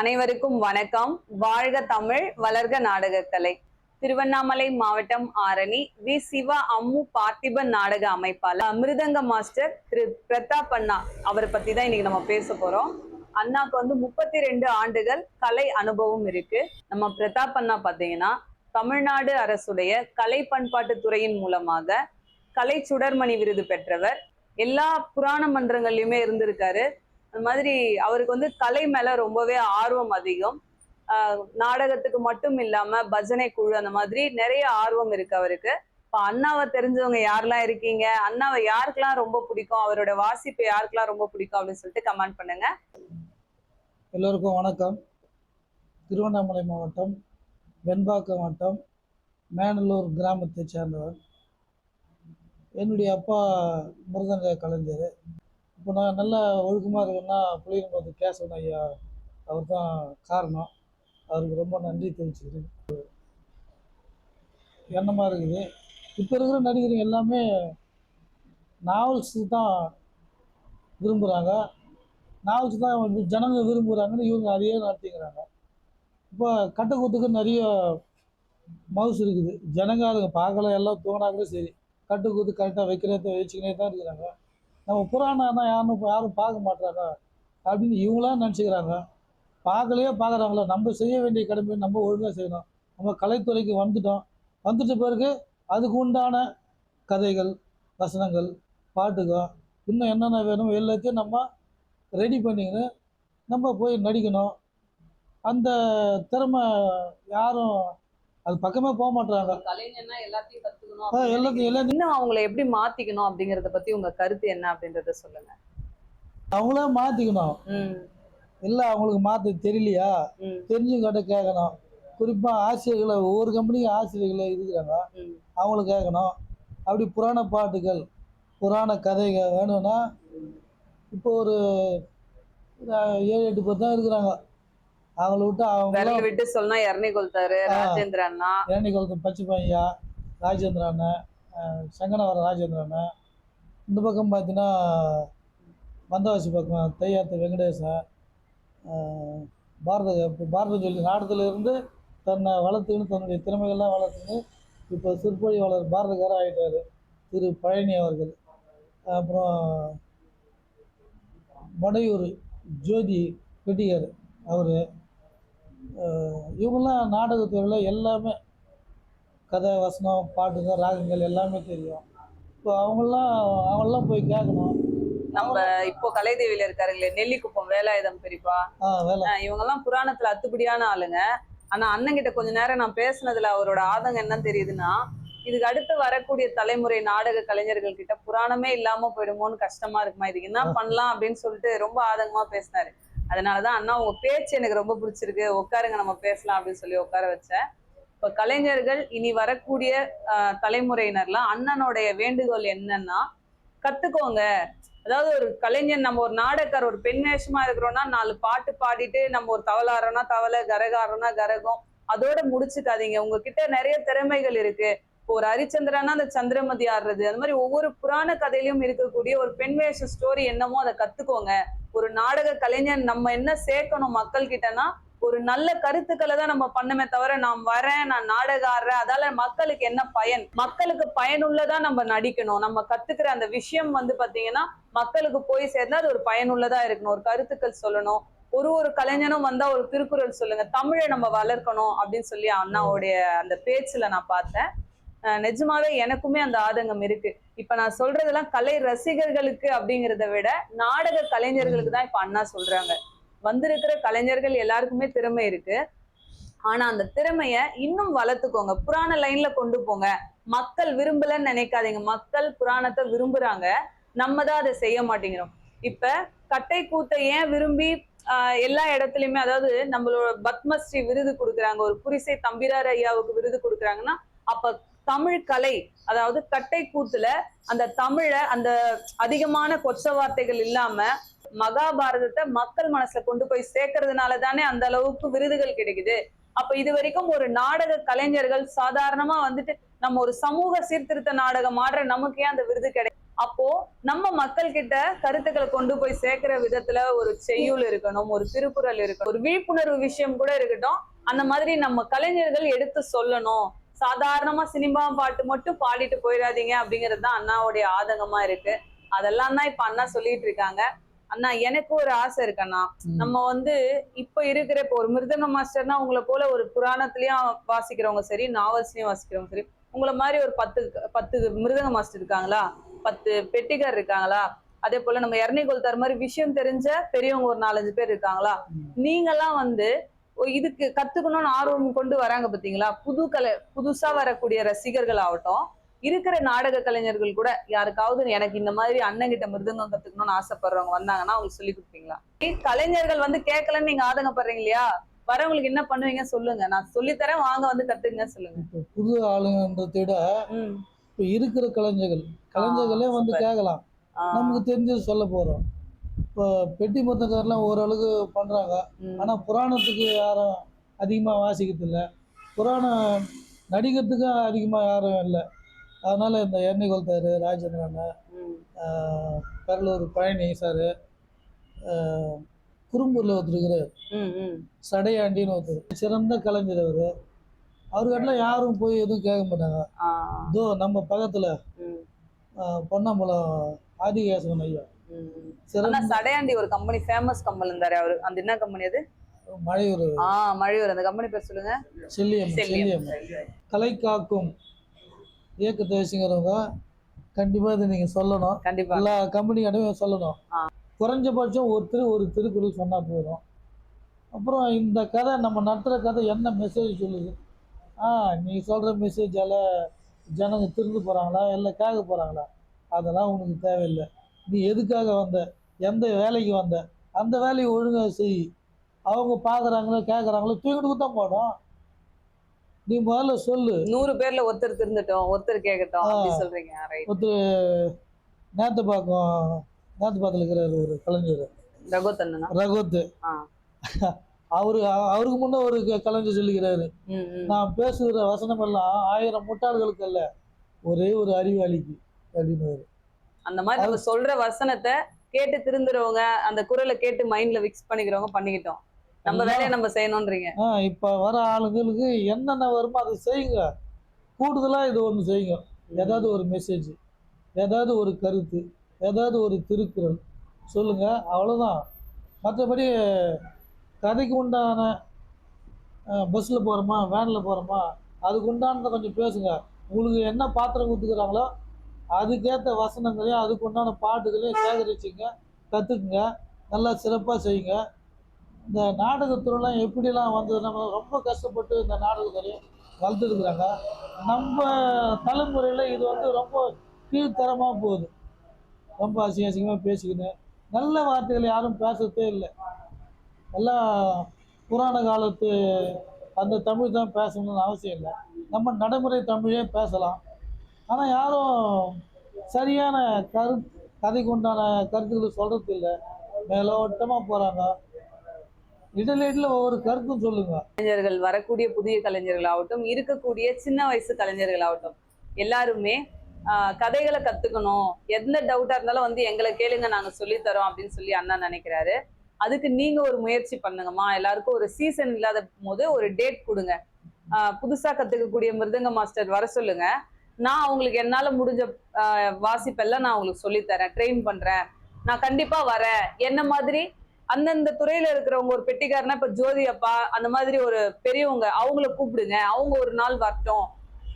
அனைவருக்கும் வணக்கம். வாழ்க தமிழ் வளர்க நாடகக்கலை. திருவண்ணாமலை மாவட்டம் ஆரணி வி. சிவா அம்மு பார்த்திபன் நாடக அமைப்பாளர் மிருதங்க மாஸ்டர் திரு பிரதாப் அண்ணா அவரை பத்தி தான் இன்னைக்கு நம்ம பேச போறோம். அண்ணாக்கு வந்து முப்பத்தி ரெண்டு ஆண்டுகள் கலை அனுபவம் இருக்கு. நம்ம பிரதாப் அண்ணா பாத்தீங்கன்னா தமிழ்நாடு அரசுடைய கலை பண்பாட்டு துறையின் மூலமாக கலை சுடர்மணி விருது பெற்றவர். எல்லா புராண மன்றங்கள்லயுமே இருந்திருக்காரு. அந்த மாதிரி அவருக்கு வந்து கலை மேல ரொம்பவே ஆர்வம் அதிகம். நாடகத்துக்கு மட்டும் இல்லாம பஜனை குழு அந்த மாதிரி நிறைய ஆர்வம் இருக்கு அவருக்கு. இப்போ அண்ணாவை தெரிஞ்சவங்க யாரெல்லாம் இருக்கீங்க? அண்ணாவை யாருக்கெல்லாம் ரொம்ப பிடிக்கும்? அவரோட வாசிப்பு யாருக்கெல்லாம் ரொம்ப பிடிக்கும் அப்படின்னு சொல்லிட்டு கமெண்ட் பண்ணுங்க. எல்லோருக்கும் வணக்கம். திருவண்ணாமலை மாவட்டம் வெண்பாக்கம் வட்டம் மேனலூர் கிராமத்தை சேர்ந்தவர். என்னுடைய அப்பா மிருதங்க கலைஞர். இப்போ நான் நல்லா ஒழுக்கமாக இருக்கேன்னா புளியன்பது கேசவன் ஐயா அவர் தான் காரணம். அவருக்கு ரொம்ப நன்றி தெரிவிச்சுக்கிறேன். எண்ணமாக இருக்குது? இப்போ இருக்கிற நடிகர்கள் எல்லாமே நாவல்ஸ் தான் விரும்புகிறாங்க நாவல்ஸ் தான் வந்து ஜனங்க விரும்புகிறாங்கன்னு இவங்க அதையே நடத்திக்கிறாங்க. இப்போ கட்டுக்கூத்துக்கு நிறைய மவுஸ் இருக்குது. ஜனங்க அதுங்க பார்க்கல எல்லாம் தூங்கினாங்களே சரி. கட்டுக்கூத்து கரெக்டாக வைக்கிறத வச்சுக்கினே தான் இருக்கிறாங்க. நம்ம புராணம்னா யாரும் யாரும் பார்க்க மாட்டாங்க அப்படின்னு இவங்களாம் நினச்சிக்கிறாங்க. பார்க்கலையே பார்க்குறாங்களோ. நம்ம செய்ய வேண்டிய கடமையை நம்ம ஒழுங்காக செய்யணும். நம்ம கலைத்துறைக்கு வந்துட்டோம். வந்துட்ட பிறகு அதுக்கு உண்டான கதைகள் வசனங்கள் பாட்டுகள் இன்னும் என்னென்ன வேணும் எல்லாத்தையும் நம்ம ரெடி பண்ணிக்கின்னு நம்ம போய் நடிக்கணும். அந்த திறமை யாரும் அது பக்கமே போக கலைஞர்னா எல்லாத்தையும் இன்னும் அவங்களை எப்படி மாத்திக்கணும் அப்படிங்கறத பத்தி உங்க கருத்து என்ன அப்படின்றத சொல்லுங்க. அவங்களே மாற்றிக்கணும் ம். இல்லை அவங்களுக்கு மாற்ற தெரியலையா? ம். தெரிஞ்சுக்கிட்ட கேட்கணும் குறிப்பாக ஆசிரியர்களை ஒவ்வொரு கம்பெனிக்கும் ஆசிரியர்களை இருக்கிறாங்க. அவங்கள கேட்கணும் அப்படி புராண பாட்டுகள் புராண கதைகள் வேணும்னா இப்போ ஒரு ஏழு எட்டு பேர் தான் இருக்கிறாங்க. அவங்கள விட்டு அவங்க விட்டு சொன்னா இறனி கொளுத்தாரு ராஜேந்திர அண்ணா. ஏணி குளத்து பச்சைப்பையா ராஜேந்திர அண்ணன் அஹ், சங்கனவரம் ராஜேந்திர அண்ணன் இந்த பக்கம் பார்த்தீங்கன்னா வந்தவாசி பக்கம் தையாத்து வெங்கடேசன் பாரத பாரத சொல்லி நாடகத்துல இருந்து தன்னை வளர்த்துக்கின்னு தன்னுடைய திறமைகள்லாம் வளர்த்துன்னு இப்போ சிற்பொழிவாளர் பாரதக்காரர் ஆகிட்டார் திரு பழனி அவர்கள். அப்புறம் மடையூர் ஜோதி பெட்டிகர் அவர். இவங்கெல்லாம் நாடகத்துறையில் எல்லாமே கதை வசனம் பாட்டுங்க ராகங்கள் எல்லாமே தெரியும். இப்போ அவங்கெல்லாம் அவங்கெல்லாம் போய் கேட்கணும். நம்ம இப்போ கலைதேவியில இருக்காருங்களே நெல்லிக்குப்பம் வேலாயுதம் பெரியப்பா. அஹ் இவங்கெல்லாம் புராணத்துல அத்துப்படியான ஆளுங்க. ஆனா அண்ணன் கிட்ட கொஞ்ச நேரம் நான் பேசுனதுல அவரோட ஆதங்கம் என்ன தெரியுதுன்னா இதுக்கு அடுத்து வரக்கூடிய தலைமுறை நாடக கலைஞர்கள் கிட்ட புராணமே இல்லாம போயிடுமோன்னு கஷ்டமா இருக்குமா? இதுக்கு என்ன பண்ணலாம் அப்படின்னு சொல்லிட்டு ரொம்ப ஆதங்கமா பேசினாரு. அதனாலதான் அண்ணா உங்க பேச்சு எனக்கு ரொம்ப பிடிச்சிருக்கு. உட்காருங்க நம்ம பேசலாம் அப்படின்னு சொல்லி உட்கார வச்சேன். இப்ப கலைஞர்கள் இனி வரக்கூடிய தலைமுறையினர்லாம் அண்ணனுடைய வேண்டுகோள் என்னன்னா கத்துக்கோங்க. அதாவது ஒரு கலைஞர் நம்ம ஒரு நாடகர் ஒரு பெண் வேஷமா இருக்கிறோம்னா நாலு பாட்டு பாடிட்டு நம்ம ஒரு தவளாடுறோம்னா தவளை கரகாரம்னா கரகம். அதோட முடிச்சுக்காதீங்க. உங்ககிட்ட நிறைய திறமைகள் இருக்கு. இப்போ ஒரு ஹரிச்சந்திரனா அந்த சந்திரமதி ஆடுறது. அந்த மாதிரி ஒவ்வொரு புராண கதையிலும் இருக்கக்கூடிய ஒரு பெண் வேஷ ஸ்டோரி என்னமோ அதை கத்துக்கோங்க. ஒரு நாடக கலைஞர் நம்ம என்ன சேர்க்கணும் மக்கள் கிட்டனா ஒரு நல்ல கருத்துக்களை தான் நம்ம பண்ணமே தவிர நான் வரேன் நான் நாடகம் ஆடுறேன். அதால மக்களுக்கு என்ன பயன்? மக்களுக்கு பயனுள்ளதா நம்ம நடிக்கணும். நம்ம கத்துக்கிற அந்த விஷயம் வந்து பாத்தீங்கன்னா மக்களுக்கு போய் சேர்ந்தா அது ஒரு பயனுள்ளதா இருக்கணும். ஒரு கருத்துக்கள் சொல்லணும். ஒரு ஒரு கலைஞனும் வந்தா ஒரு திருக்குறள் சொல்லுங்க. தமிழை நம்ம வளர்க்கணும் அப்படின்னு சொல்லி அண்ணாவுடைய அந்த பேச்சுல நான் பார்த்தேன். நிஜமாவே எனக்குமே அந்த ஆதங்கம் இருக்கு. இப்ப நான் சொல்றதெல்லாம் கலை ரசிகர்களுக்கு அப்படிங்கிறத விட நாடக கலைஞர்களுக்கு தான் இப்ப அண்ணா சொல்றாங்க. வந்திருக்கிற கலைஞர்கள் எல்லாருக்குமே திறமை இருக்கு. ஆனா அந்த திறமைய இன்னும் வளர்த்துக்கோங்க. புராண லைன்ல கொண்டு போங்க. மக்கள் விரும்பலன்னு நினைக்காதீங்க. மக்கள் புராணத்தை விரும்புறாங்க. நம்ம தான் அதை செய்ய மாட்டேங்கிறோம். இப்ப கட்டை கூத்தை ஏன் விரும்பி ஆஹ் எல்லா இடத்துலயுமே அதாவது நம்மளோட பத்மஸ்ரீ விருது கொடுக்குறாங்க. ஒரு புரிசை தம்பிரார் ஐயாவுக்கு விருது கொடுக்குறாங்கன்னா அப்ப தமிழ் கலை அதாவது கட்டை கூத்துல அந்த தமிழை அந்த அதிகமான கொச்ச வார்த்தைகள் இல்லாம மகாபாரதத்தை மக்கள் மனசுல கொண்டு போய் சேர்க்கறதுனால தானே அந்த அளவுக்கு விருதுகள் கிடைக்குது. அப்ப இது வரைக்கும் ஒரு நாடக கலைஞர்கள் சாதாரணமா வந்துட்டு நம்ம ஒரு சமூக சீர்திருத்த நாடகம் ஆடுற நமக்கே அந்த விருது கிடைக்கும் அப்போ நம்ம மக்கள் கிட்ட கருத்துக்களை கொண்டு போய் சேர்க்கிற விதத்துல ஒரு செய்யுள் இருக்கணும் ஒரு திருக்குறள் இருக்கணும் ஒரு விழிப்புணர்வு விஷயம் கூட இருக்கட்டும். அந்த மாதிரி நம்ம கலைஞர்கள் எடுத்து சொல்லணும். சாதாரணமா சினிமா பாட்டு மட்டும் பாடிட்டு போயிடாதீங்க அப்படிங்கிறது தான் அண்ணாவுடைய ஆதங்கமா இருக்கு. அதெல்லாம் தான் இப்ப அண்ணா சொல்லிட்டு இருக்காங்க. அண்ணா எனக்கு ஒரு ஆசை இருக்கு அண்ணா. ம். நம்ம வந்து இப்ப இருக்கிற இப்போ ஒரு மிருதங்க மாஸ்டர்னா உங்களை போல ஒரு புராணத்திலயும் வாசிக்கிறவங்க சரி நாவல்ஸ்லயும் வாசிக்கிறவங்க சரி உங்களை மாதிரி ஒரு பத்து பத்து மிருதங்க மாஸ்டர் இருக்காங்களா? பத்து பெட்டிகர் இருக்காங்களா? அதே போல நம்ம எர்னிகோல் தர மாதிரி விஷயம் தெரிஞ்ச பெரியவங்க ஒரு நாலஞ்சு பேர் இருக்காங்களா? ம். நீங்கெல்லாம் வந்து இதுக்கு கத்துக்கணும்னு ஆர்வம் கொண்டு வராங்க பாத்தீங்களா? புது கலை புதுசா வரக்கூடிய ரசிகர்கள் ஆகட்டும் இருக்கிற நாடக கலைஞர்கள் கூட யாருக்காவது எனக்கு இந்த மாதிரி அண்ணன் கிட்ட மிருதங்கம் கத்துக்கணும்னு ஆசைப்படுறவங்க வந்தாங்கன்னா அவங்களுக்கு சொல்லி கொடுப்பீங்களா? கலைஞர்கள் வந்து கேட்கலன்னு நீங்க ஆதங்கப்படுறீங்க இல்லையா? வரவங்களுக்கு என்ன பண்ணுவீங்க சொல்லுங்க. நான் சொல்லித்தரேன் வாங்க வந்து கத்துங்க சொல்லுங்க. புது ஆளுங்கன்றதை விட. இப்போ இருக்கிற கலைஞர்கள் கலைஞர்களே வந்து. கேட்கலாம். நமக்கு தெரிஞ்சது சொல்ல போறோம். இப்போ பெட்டி மொத்தக்காரெலாம் ஓரளவுக்கு பண்றாங்க. ம். ஆனா புராணத்துக்கு யாரும் அதிகமா வாசிக்கிறது இல்ல புராணம் நடிக்கிறதுக்கும் அதிகமா யாரும் இல்லை. அதனால இந்த எர்ணிகோல் தேர் ராஜேந்திரன் பெரலூர் பழனி சார் குறும்பூரில் ஒருத்தர் இருக்கிறார். சடையாண்டின்னு ஒருத்தர். சிறந்த கலைஞர் அவர். அவர்கிட்டலாம் யாரும் போய் எதுவும் கேட்க மாட்டாங்க. இதோ நம்ம பக்கத்தில் பொன்னம்பலம் ஆதிகேசவன் ஐயா. சிறந்த சடையாண்டி ஒரு கம்பெனி ஃபேமஸ் கம்பெனி இருந்தாரு அவரு. அந்த என்ன கம்பெனி அது? மழையூர். ஆ மழையூர். அந்த கம்பெனி பேர் சொல்லுங்க. செல்லியம் செல்லியம். கலை காக்கும் இயக்க தேசிங்கிறவங்க கண்டிப்பாக இதை நீங்கள் சொல்லணும். கண்டிப்பா. எல்லா கம்பெனிக்கிட்டையும் சொல்லணும். குறைஞ்சபட்சம் ஒருத்தர் ஒரு திருக்குறள் சொன்னால் போதும். அப்புறம் இந்த கதை நம்ம நடத்துகிற கதை என்ன மெசேஜ் சொல்லுது? ஆ நீ சொல்கிற மெசேஜால் ஜனங்க திருந்து போகிறாங்களா இல்லை கேட்க போகிறாங்களா அதெல்லாம் உனக்கு தேவையில்லை. நீ எதுக்காக வந்த? எந்த வேலைக்கு வந்த? அந்த வேலையை ஒழுங்காக செய். அவங்க பார்க்குறாங்களோ கேட்குறாங்களோ தூக்கிட்டு தான் போடும் நீ முதல்ல சொல்லு. நூறு பேர்ல ஒருத்தர் திருந்துட்டோம் ஒருத்தர் கேட்கட்டும் சொல்றீங்க. ஒருத்தர் நேத்தப்பாக்கம் நேத்தப்பாக்கத்தில் இருக்கிறார் ஒரு கலைஞர். ரகுத் ஆ. அவரு அவருக்கு முன்ன ஒரு கலைஞர் ம். நான் பேசுகிற வசனம் எல்லாம் ஆயிரம் முட்டாள்களுக்கு அல்ல ஒரே ஒரு அறிவாளிக்கு அப்படின்னு அந்த மாதிரி நம்ம சொல்ற வசனத்தை கேட்டு திருந்துறவங்க அந்த குரலை கேட்டு மைண்ட்ல ஃபிக்ஸ் பண்ணிக்கிறவங்க பண்ணிக்கிட்டோம். நம்ம. வேலையை நம்ம செய்யணும்ன்றீங்க. இப்போ வர ஆளுங்களுக்கு என்னென்ன வருமோ அதை செய்யுங்க. கூடுதலாக இது ஒன்று செய்யுங்க. ஏதாவது ஒரு மெசேஜ் ஏதாவது ஒரு கருத்து ஏதாவது ஒரு திருக்குறள் சொல்லுங்க அவ்வளோதான் மற்றபடி கதைக்கு உண்டான பஸ்ஸில் போகிறோமா வேனில் போகிறோமா அதுக்கு உண்டானதை கொஞ்சம் பேசுங்க. உங்களுக்கு என்ன பாத்திரம் கொடுத்துக்கிறாங்களோ அதுக்கேற்ற வசனங்களையும் அதுக்கு உண்டான பாட்டுகளையும் சேகரிச்சுங்க கற்றுக்குங்க நல்லா சிறப்பாக செய்யுங்க. இந்த நாடகத்துறைலாம் எப்படிலாம் வந்தது? நம்ம ரொம்ப கஷ்டப்பட்டு இந்த நாடகத்துறையும் வளர்த்துருக்குறாங்க. நம்ம தலைமுறையில் இது வந்து ரொம்ப கீழ்த்தரமாக போகுது. ரொம்ப அசிங்க அசிங்கமாக பேசிக்கின்னு. நல்ல வார்த்தைகள் யாரும் பேசுறதே இல்லை. எல்லாம் புராண காலத்து அந்த தமிழ் தான் பேசணும்னு அவசியம் இல்லை. நம்ம நடைமுறை தமிழே பேசலாம். ஆனால் யாரும் சரியான கரு கதைக்கு உண்டான கருத்துக்களை சொல்கிறது இல்லை மேலோட்டமாக போகிறாங்க இடையில ஒவ்வொரு கருத்தும் சொல்லுங்க. கலைஞர்கள் வரக்கூடிய புதிய கலைஞர்கள் ஆகட்டும் இருக்கக்கூடிய சின்ன வயசு கலைஞர்கள் ஆகட்டும் எல்லாருமே கதைகளை கத்துக்கணும். எந்த டவுட்டா இருந்தாலும் வந்து எங்களை கேளுங்க நாங்க சொல்லித் தரோம் அப்படின்னு சொல்லி அண்ணா நினைக்கிறாரு. அதுக்கு நீங்க ஒரு முயற்சி பண்ணுங்கம்மா. எல்லாருக்கும் ஒரு சீசன் இல்லாத போது ஒரு டேட் கொடுங்க. புதுசாக புதுசா கத்துக்கக்கூடிய மிருதங்க மாஸ்டர் வர சொல்லுங்க. நான் அவங்களுக்கு என்னால முடிஞ்ச வாசிப்பெல்லாம் நான் உங்களுக்கு சொல்லித் தரேன் ட்ரெயின் பண்றேன். நான் கண்டிப்பா வரேன். என்ன மாதிரி? அந்தந்த துறையில இருக்கிறவங்க ஒரு பெட்டிக்காரனா இப்ப ஜோதி அப்பா அந்த மாதிரி ஒரு பெரியவங்க அவங்கள கூப்பிடுங்க. அவங்க ஒரு நாள் வரட்டும்.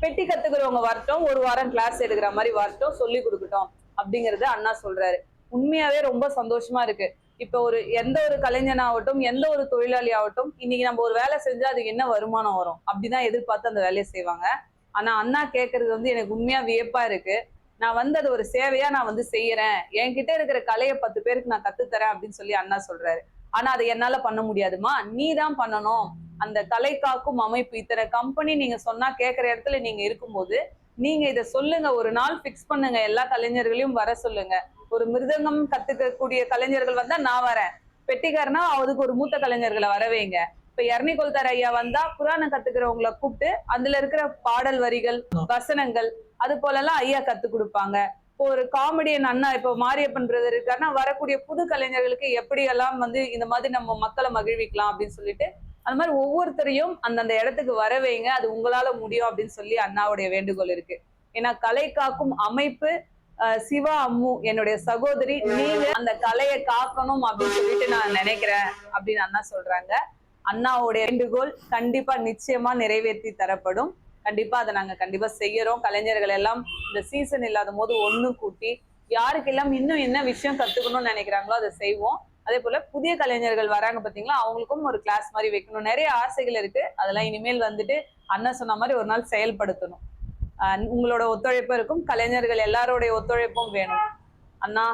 பெட்டி கத்துக்கிறவங்க வரட்டும். ஒரு வாரம் கிளாஸ் எடுக்கிற மாதிரி வரட்டும். சொல்லி கொடுக்கட்டும். அப்படிங்கறது அண்ணா சொல்றாரு. உண்மையாவே ரொம்ப சந்தோஷமா இருக்கு. இப்ப ஒரு எந்த ஒரு கலைஞனாகட்டும் எந்த ஒரு தொழிலாளி ஆகட்டும் இன்னைக்கு நம்ம ஒரு வேலை செஞ்சா அதுக்கு என்ன வருமானம் வரும்? அப்படிதான் எதிர்பார்த்து அந்த வேலையை செய்வாங்க. ஆனா அண்ணா கேட்கறது வந்து எனக்கு உண்மையா வியப்பா இருக்கு. நான் வந்து அது ஒரு சேவையா நான் வந்து செய்யறேன். என்கிட்ட இருக்கிற கலையை பத்து பேருக்கு நான் கத்துத்தரேன் அப்படின்னு சொல்லி அண்ணா சொல்றாரு. ஆனா அதை என்னால பண்ண முடியாதுமா? நீ தான் பண்ணணும். அந்த கலை காக்கும் அமைப்பு இத்தனை கம்பெனி நீங்க சொன்னா கேட்கிற இடத்துல நீங்க இருக்கும்போது நீங்க இதை சொல்லுங்க. ஒரு நாள் ஃபிக்ஸ் பண்ணுங்க. எல்லா கலைஞர்களையும் வர சொல்லுங்க. ஒரு மிருதங்கம் கத்துக்கக்கூடிய கலைஞர்கள் வந்தா நான் வரேன். பெட்டிக்காரனா அதுக்கு ஒரு மூத்த கலைஞர்களை வரவேங்க இப்ப எர்னிகொல்தர் ஐயா வந்தா புராணம் கத்துக்கிறவங்கள கூப்பிட்டு அதுல இருக்கிற பாடல் வரிகள் வசனங்கள் அது போலலாம் ஐயா கத்து கொடுப்பாங்க. இப்போ ஒரு காமெடியன் அண்ணா இப்போ மாரியப்பன் பிரதர் இருக்காருன்னா வரக்கூடிய புது கலைஞர்களுக்கு எப்படியெல்லாம் வந்து இந்த மாதிரி நம்ம மக்களை மகிழ்விக்கலாம் அப்படின்னு சொல்லிட்டு அந்த மாதிரி ஒவ்வொருத்தரையும் அந்தந்த இடத்துக்கு வர வைங்க அது உங்களால முடியும் அப்படின்னு சொல்லி அண்ணாவுடைய வேண்டுகோள் இருக்கு. ஏன்னா கலை காக்கும் அமைப்பு சிவா அம்மு என்னுடைய சகோதரி நீங்க அந்த கலையை காக்கணும் அப்படின்னு சொல்லிட்டு நான் நினைக்கிறேன் அப்படின்னு அண்ணா சொல்றாங்க. அண்ணாவுடைய வேண்டுகோள் கண்டிப்பா நிச்சயமா நிறைவேற்றி தரப்படும். கண்டிப்பா அதை நாங்க கண்டிப்பா செய்யறோம். கலைஞர்கள் எல்லாம் இந்த சீசன் இல்லாத போது ஒண்ணு கூட்டி யாருக்கெல்லாம் இன்னும் என்ன விஷயம் கத்துக்கணும்னு நினைக்கிறாங்களோ அதை செய்வோம். அதே போல புதிய கலைஞர்கள் வராங்க பாத்தீங்களா? அவங்களுக்கும் ஒரு கிளாஸ் மாதிரி வைக்கணும். நிறைய ஆசைகள் இருக்கு. அதெல்லாம் இனிமேல் வந்துட்டு அண்ணன் சொன்ன மாதிரி ஒரு நாள் செயல்படுத்தணும். உங்களோட ஒத்துழைப்பு இருக்கும். கலைஞர்கள் எல்லாரோடைய ஒத்துழைப்பும் வேணும். அண்ணா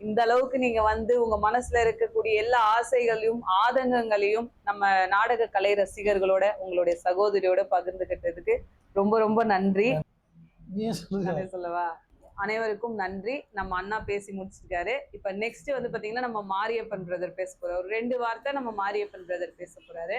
இந்த அளவுக்கு நீங்க வந்து உங்க மனசுல இருக்கக்கூடிய எல்லா ஆசைகளையும் ஆதங்கங்களையும் நம்ம நாடக கலை ரசிகர்களோட உங்களுடைய சகோதரியோட பகிர்ந்துகிட்டதுக்கு ரொம்ப ரொம்ப நன்றி. சொல்லவா? அனைவருக்கும் நன்றி. நம்ம அண்ணா பேசி முடிச்சிருக்காரு. இப்ப நெக்ஸ்ட் வந்து பாத்தீங்கன்னா நம்ம மாரியப்பன் பிரதர் பேச போறாரு ரெண்டு வார்த்தை நம்ம மாரியப்பன் பிரதர் பேச போறாரு.